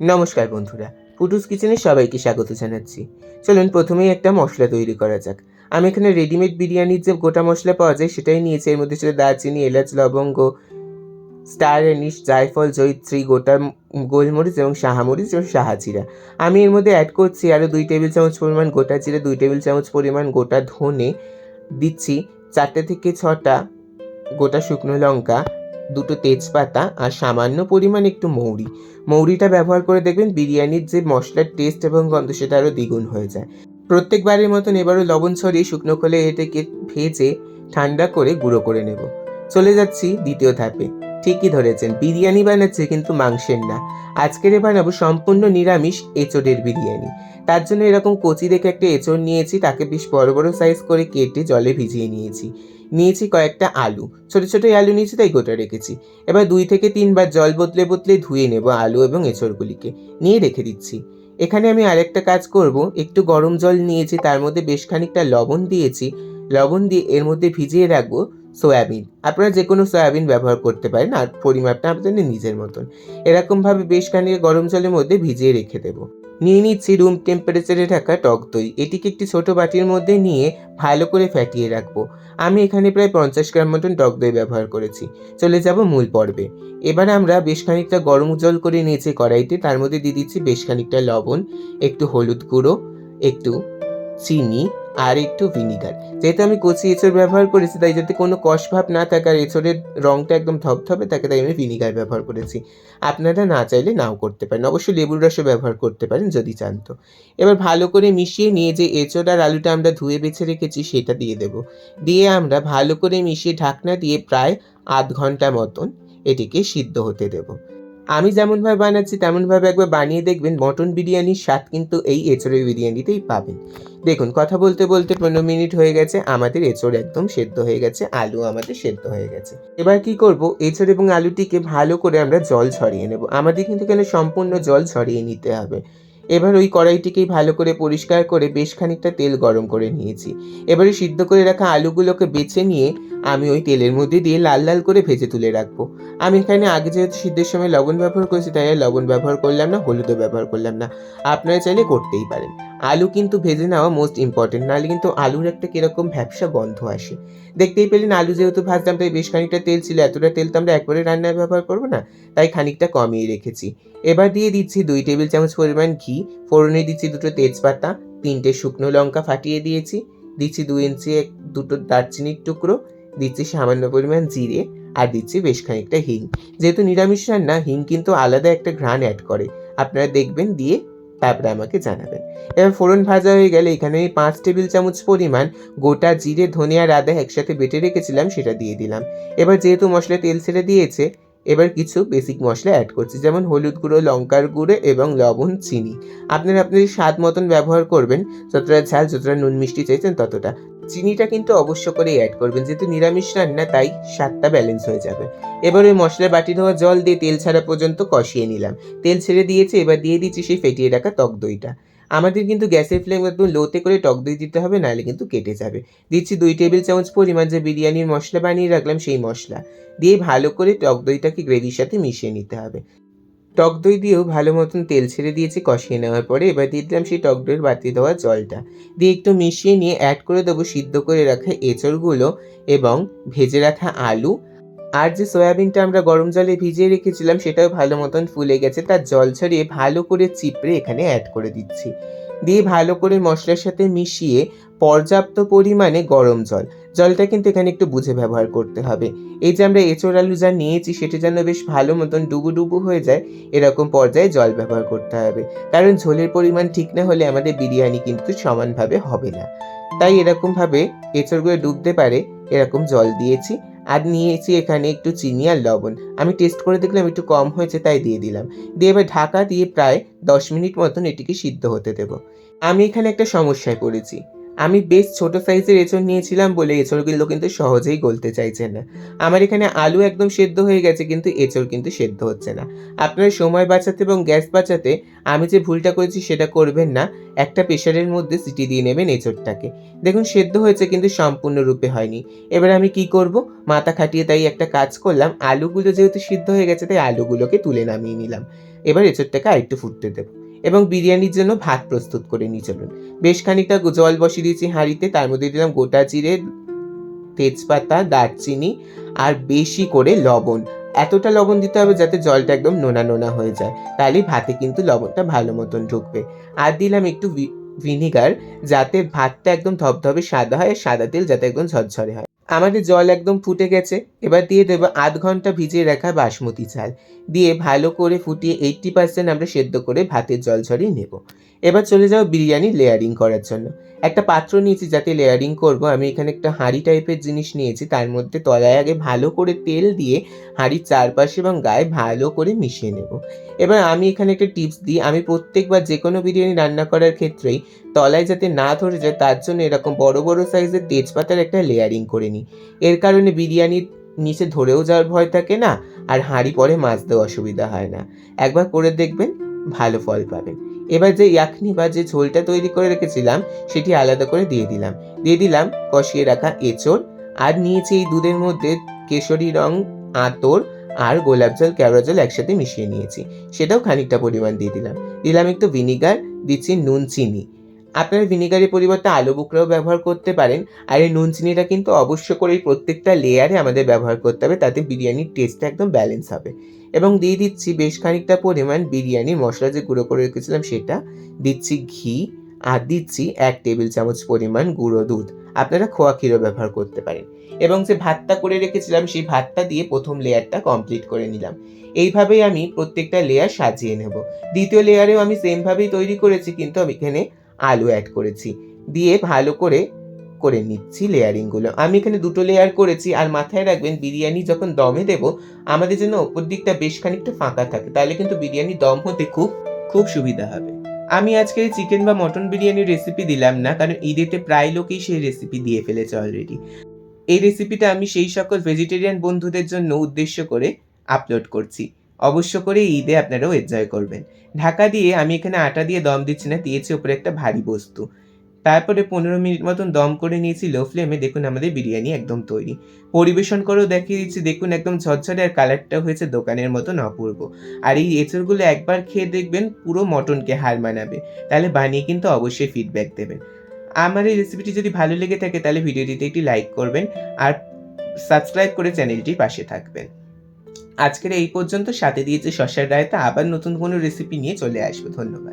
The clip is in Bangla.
নমস্কার বন্ধুরা, পুটুস কিচেনে সবাইকে স্বাগত জানাচ্ছি। চলুন প্রথমেই একটা মশলা তৈরি করা যাক। আমি এখানে রেডিমেড বিরিয়ানির যে গোটা মশলা পাওয়া যায় সেটাই নিয়েছি। এর মধ্যে ছিল দারচিনি, এলাচ, লবঙ্গ, স্টার অ্যানিশ, জায়ফল, জয়িত্রী, গোটা গোলমরিচ এবং শাহামরিচ এবং শাহাজিরা। আমি এর মধ্যে অ্যাড করছি আরও দুই টেবিল চামচ পরিমাণ গোটা জিরে, দুই টেবিল চামচ পরিমাণ গোটা ধনে। দিচ্ছি চারটে থেকে ছটা গোটা শুকনো লঙ্কা দুটো তেজপাতা আর সামান্য পরিমাণ একটু মৌরি। মৌরিটা ব্যবহার করে দেখবেন বিরিয়ানির যে মশলার টেস্ট এবং গন্ধ, সেটা আরও দ্বিগুণ হয়ে যায়। প্রত্যেকবারের মতন এবারও লবণ ছড়িয়ে শুকনো খোলে এটাকে ভেজে ঠান্ডা করে গুঁড়ো করে নেব। চলে যাচ্ছি দ্বিতীয় ধাপে। ঠিকই ধরেছেন, বিরিয়ানি বানাচ্ছে কিন্তু মাংসের না। আজকের বানাবো সম্পূর্ণ নিরামিষ এঁচোড়ের বিরিয়ানি। তার জন্য এরকম কচি দেখে একটা এঁচোড় নিয়েছি, তাকে বেশ বড় বড় সাইজ করে কেটে জলে ভিজিয়ে নিয়েছি। নিয়েছি কয়েকটা আলু, ছোট ছোট আলু নিয়েছি, তাই গোটা রেখেছি। এবার দুই থেকে তিনবার জল বদলে বদলে ধুয়ে নেব আলু এবং এঁচড়গুলিকে। নিয়ে রেখে দিচ্ছি। এখানে আমি আরেকটা কাজ করব, একটু গরম জল নিয়েছি, তার মধ্যে বেশ খানিকটা লবণ দিয়েছি। লবণ দিয়ে এর মধ্যে ভিজিয়ে রাখব। সয়াবিন। আপনারা যে কোনো সয়াবিন ব্যবহার করতে পারেন, আর পরিমাপটা আপনাদের নিজের মতন। এরকমভাবে বেশ খানিক গরম জলের মধ্যে ভিজিয়ে রেখে দেবো। নিয়ে নিচ্ছি রুম টেম্পারেচারে থাকা টক দই। এটিকে একটি ছোট বাটির মধ্যে নিয়ে ভালো করে ফ্যাটিয়ে রাখব। আমি এখানে প্রায় পঞ্চাশ গ্রাম মতন টক দই ব্যবহার করেছি। চলে যাব মূল পর্বে। এবার আমরা বেশ খানিকটা গরম জল করে নিয়েছি কড়াইতে। তার মধ্যে দিয়ে দিচ্ছি বেশ খানিকটা লবণ, একটু হলুদ গুঁড়ো, একটু চিনি আর একটু ভিনিগার। যেহেতু আমি কচি এঁচড় ব্যবহার করেছি, তাই যাতে কোনো কষ ভাব না থাকে আর এঁচড়ের রঙটা একদম ধপধপে থাকে তাই আমি ভিনিগার ব্যবহার করেছি। আপনারা না চাইলে নাও করতে পারেন। অবশ্যই লেবুর রসও ব্যবহার করতে পারেন যদি চান তো। এবার ভালো করে মিশিয়ে নিয়ে যে এঁচড় আর আলুটা আমরা ধুয়ে বেছে রেখেছি, সেটা দিয়ে দেব। দিয়ে আমরা ভালো করে মিশিয়ে ঢাকনা দিয়ে প্রায় আধ ঘণ্টা মতন এটিকে সিদ্ধ হতে দেব। আমি যেমনভাবে বানাচ্ছি, তেমনভাবে একবার বানিয়ে দেখবেন মটন বিরিয়ানির স্বাদ কিন্তু এই এঁচড়ের বিরিয়ানিতেই পাবেন। দেখুন, কথা বলতে বলতে পনেরো মিনিট হয়ে গেছে, আমাদের এঁচড় একদম সেদ্ধ হয়ে গেছে, আলু আমাদের সেদ্ধ হয়ে গেছে। এবার কি করব? এঁচড় এবং আলুটিকে ভালো করে আমরা জল ছড়িয়ে নেব। আমাদের কিন্তু এখানে সম্পূর্ণ জল ছড়িয়ে নিতে হবে। এবার ওই কড়াইটিকেই ভালো করে পরিষ্কার করে বেশ খানিকটা তেল গরম করে নিয়েছি। এবারে সিদ্ধ করে রাখা আলুগুলোকে বেছে নিয়ে আমি ওই তেলের মধ্যে দিয়ে লাল লাল করে ভেজে তুলে রাখব। আমি এখানে আগে যেহেতু সিদ্ধের সময় লবণ ব্যবহার করেছি, তাই আর লবণ ব্যবহার করলাম না, হলুদও ব্যবহার করলাম না। আপনারা চাইলে করতেই পারেন। আলু কিন্তু ভেজে নেওয়া মোস্ট ইম্পর্টেন্ট নাহলে কিন্তু আলুর একটা কীরকম ভ্যাবসা গন্ধ আসে। দেখতেই পেলেন আলু যেহেতু ভাজলাম তাই বেশ খানিকটা তেল ছিল, এতটা তেল তো আমরা একবারে রান্নায় ব্যবহার করব না, তাই খানিকটা কমিয়ে রেখেছি। এবার দিয়ে দিচ্ছি দুই টেবিল চামচ পরিমাণ ঘি, ফোড়নে দিচ্ছি দুটো তেজপাতা, তিনটে শুকনো লঙ্কা ফাটিয়ে দিয়েছি, দিচ্ছি দুই ইঞ্চি এক, দুটো দারচিনির টুকরো, দিচ্ছি সামান্য পরিমাণ জিরে, আর দিচ্ছি বেশ খানিকটা হিং। যেহেতু নিরামিষ রান্না, হিং কিন্তু আলাদা একটা ঘ্রাণ অ্যাড করে। আপনারা দেখবেন দিয়ে তারপরে আমাকে জানাবেন। এবার ফোড়ন ভাজা হয়ে গেলে এখানে আমি পাঁচ টেবিল চামচ পরিমাণ গোটা জিরে, ধনিয়া আদা একসাথে বেটে রেখেছিলাম, সেটা দিয়ে দিলাম। এবার যেহেতু মশলা তেল ছেড়ে দিয়েছে, এবার কিছু বেসিক মশলা অ্যাড করছি, যেমন হলুদ গুঁড়ো, লঙ্কার গুঁড়ো এবং লবণ, চিনি। আপনারা আপনাদের স্বাদ মতন ব্যবহার করবেন, যতটা ঝাল, যতটা নুন মিষ্টি চাইছেন ততটা। চিনিটা কিন্তু অবশ্য করেই অ্যাড করবেন। যেহেতু নিরামিষ রান্না, তাই স্বাদটা ব্যালেন্স হয়ে যাবে। এবার ওই মশলা বাটি ধোয়া জল দিয়ে তেল ছাড়া পর্যন্ত কষিয়ে নিলাম। তেল ছেড়ে দিয়েছে, এবার দিয়ে দিচ্ছি সেই ফেটিয়ে রাখা টক দইটা। আমাদের কিন্তু গ্যাসের ফ্লেম একদম লোতে করে টক দই দিতে হবে, নাহলে কিন্তু কেটে যাবে। দিচ্ছি দুই টেবিল চামচ পরিমাণ যে বিরিয়ানির মশলা বানিয়ে রাখলাম, সেই মশলা। দিয়ে ভালো করে টক দইটাকে গ্রেভির সাথে মিশিয়ে নিতে হবে। টক দই দিয়েও ভালো মতন তেল ছেড়ে দিয়েছি, কষিয়ে নেওয়ার পরে এবার দিয়ে দিলাম সেই টক দইয়ের বাতি দেওয়া জলটা। দিয়ে একটু মিশিয়ে নিয়ে অ্যাড করে দেবো সিদ্ধ করে রাখা এঁচড়গুলো এবং ভেজে রাখা আলু। আর যে সয়াবিনটা আমরা গরম জলে ভিজিয়ে রেখেছিলাম, সেটাও ভালো মতন ফুলে গেছে, তার জল ছড়িয়ে ভালো করে চিপড়ে এখানে অ্যাড করে দিচ্ছি। দিয়ে ভালো করে মশলার সাথে মিশিয়ে পর্যাপ্ত পরিমাণে গরম জল। জলটা কিন্তু এখানে একটু বুঝে ব্যবহার করতে হবে। এই যে আমরা এঁচড় আলু যা নিয়েছি, সেটা যেন বেশ ভালো মতন ডুবু ডুবু হয়ে যায়, এরকম পর্যায়ে জল ব্যবহার করতে হবে। কারণ ঝোলের পরিমাণ ঠিক না হলে আমাদের বিরিয়ানি কিন্তু সমানভাবে হবে না। তাই এরকমভাবে এঁচড়গুলো ডুবতে পারে, এরকম জল দিয়েছি। আর নিয়েছি এখানে একটু চিনি আর লবণ। আমি টেস্ট করে দেখলাম একটু কম হয়েছে, তাই দিয়ে দিলাম। দিয়ে এবার ঢাকা দিয়ে প্রায় দশ মিনিট মতন এটিকে সিদ্ধ হতে দেব। আমি এখানে একটা সমস্যায় পড়েছি। আমি বেশ ছোট সাইজের এঁচড় নিয়েছিলাম বলে এঁচড়গুলো কিন্তু সহজেই গলতে চাইছে না। আমার এখানে আলু একদম সেদ্ধ হয়ে গেছে কিন্তু এঁচড় কিন্তু সেদ্ধ হচ্ছে না। আপনার সময় বাঁচাতে এবং গ্যাস বাঁচাতে আমি যে ভুলটা করেছি সেটা করবেন না। একটা প্রেশারের মধ্যে সিটি দিয়ে নেবেন এঁচড়টাকে। দেখুন, সেদ্ধ হয়েছে কিন্তু সম্পূর্ণরূপে হয়নি। এবার আমি কি করব? মাথা খাটিয়ে তাই একটা কাজ করলাম। আলুগুলো যেহেতু সিদ্ধ হয়ে গেছে, তাই আলুগুলোকে তুলে নামিয়ে নিলাম। এবার এঁচড়টাকে আরেকটু ফুটতে দেবো। এবং বিরিয়ানির জন্য ভাত প্রস্তুত করে নিয়ে চলুন। বেশ খানিকটা জল বসিয়ে দিয়েছি হাঁড়িতে, তার মধ্যে দিলাম গোটা জিরে, তেজপাতা, দারচিনি আর বেশি করে লবণ। এতটা লবণ দিতে হবে যাতে জলটা একদম নোনা নোনা হয়ে যায়। তাহলে ভাতে কিন্তু লবণটা ভালো মতন ঢুকবে। আর দিলাম একটু ভিনিগার, যাতে ভাতটা একদম ধবধবে সাদা হয় সাদা তেল যাতে একদম ঝরঝরে হয়। আমাদের জল একদম ফুটে গেছে। এবার দিয়ে দেবো আধ ঘণ্টা ভিজিয়ে রাখা বাসমতি চাল। দিয়ে ভালো করে ফুটিয়ে এইট্টি পার্সেন্ট আমরা সেদ্ধ করে ভাতের জল ছড়িয়ে নেব। এবার চলে যাও বিরিয়ানি লেয়ারিং করার জন্য। একটা পাত্র নিয়েছি যাতে লেয়ারিং করব। আমি এখানে একটা হাঁড়ি টাইপের জিনিস নিয়েছি। তার মধ্যে তলায় আগে ভালো করে তেল দিয়ে হাঁড়ির চারপাশে এবং গায়ে ভালো করে মিশিয়ে নেব। এবার আমি এখানে একটা টিপস দিই। আমি প্রত্যেকবার যে কোনো বিরিয়ানি রান্না করার ক্ষেত্রেই তলায় যাতে না ধরে যায়, তার জন্য এরকম বড় বড় সাইজের তেজপাতার একটা লেয়ারিং করে নিই। এর কারণে বিরিয়ানির নিচে ধরেও যাওয়ার ভয় থাকে না, আর হাঁড়ি পরে মাজতেও অসুবিধা হয় না। একবার করে দেখবেন। ভালো ফল পাবেন এবার যে ইয়াকনি বা যে ঝোলটা তৈরি করে রেখেছিলাম, সেটি আলাদা করে দিয়ে দিলাম। দিয়ে দিলাম কষিয়ে রাখা এঁচড় আর নিয়েছি এই দুধের মধ্যে কেশরী রং, আতর আর গোলাপ জল কেওড়া জল একসাথে মিশিয়ে নিয়েছি। সেটাও খানিকটা পরিমাণ দিয়ে দিলাম। দিলাম একটু ভিনিগার, দিচ্ছি নুন, চিনি। আপনারা ভিনিগারের পরিবর্তে আলু বুকরাও ব্যবহার করতে পারেন। আর এই নুন চিনিটা কিন্তু অবশ্য করে এই প্রত্যেকটা লেয়ারে আমাদের ব্যবহার করতে হবে, তাতে বিরিয়ানির টেস্টটা একদম ব্যালেন্স হবে। এবং দিয়ে দিচ্ছি বেশ খানিকটা পরিমাণ বিরিয়ানির মশলা যে গুঁড়ো করে রেখেছিলাম সেটা। দিচ্ছি ঘি আর দিচ্ছি এক টেবিল চামচ পরিমাণ গুঁড়ো দুধ। আপনারা খোয়া ক্ষীরও ব্যবহার করতে পারেন। এবং যে ভাতটা করে রেখেছিলাম, সেই ভাতটা দিয়ে প্রথম লেয়ারটা কমপ্লিট করে নিলাম। এইভাবেই আমি প্রত্যেকটা লেয়ার সাজিয়ে নেব। দ্বিতীয় লেয়ারেও আমি সেমভাবেই তৈরি করেছি, কিন্তু আমি এখানে আলু অ্যাড করেছি। দিয়ে ভালো করে করে নিচ্ছি লেয়ারিংগুলো আমি এখানে দুটো লেয়ার করেছি আর মাথায় রাখবেন বিরিয়ানি যখন দমে দেব, আমাদের জন্য ওপর দিকটা বেশ খানিকটা ফাঁকা থাকে, তাহলে কিন্তু বিরিয়ানি দম হতে খুব খুব সুবিধা হবে। আমি আজকে চিকেন বা মটন বিরিয়ানির রেসিপি দিলাম না, কারণ ঈদেতে প্রায় লোকেই সেই রেসিপি দিয়ে ফেলেছে অলরেডি এই রেসিপিটা আমি সেই সকল ভেজিটেরিয়ান বন্ধুদের জন্য উদ্দেশ্য করে আপলোড করছি। অবশ্য করে ঈদে আপনারাও এনজয় করবেন। ঢাকা দিয়ে আমি এখানে আটা দিয়ে দম দিচ্ছি না, দিয়েছি উপরে একটা ভারী বস্তু। তারপরে পনেরো মিনিট মতন দম করে নিয়েছি লো ফ্লেমে দেখুন আমাদের বিরিয়ানি একদম তৈরি। পরিবেশন করেও দেখিয়ে দিচ্ছি, দেখুন একদম ঝরঝরে আর কালারটা হয়েছে দোকানের মতন অপূর্ব। আর এই এঁচড়গুলো একবার খেয়ে দেখবেন, পুরো মটনকে হার মানাবে। তাহলে বানিয়ে কিন্তু অবশ্যই ফিডব্যাক দেবেন। আমার এই রেসিপিটি যদি ভালো লেগে থাকে, তাহলে ভিডিওটিতে একটি লাইক করবেন আর সাবস্ক্রাইব করে চ্যানেলটির পাশে থাকবেন। আজকের এই পর্যন্ত, সাথে দিয়েছে শশার রায়তা আবার নতুন কোনো রেসিপি নিয়ে চলে আসব। ধন্যবাদ।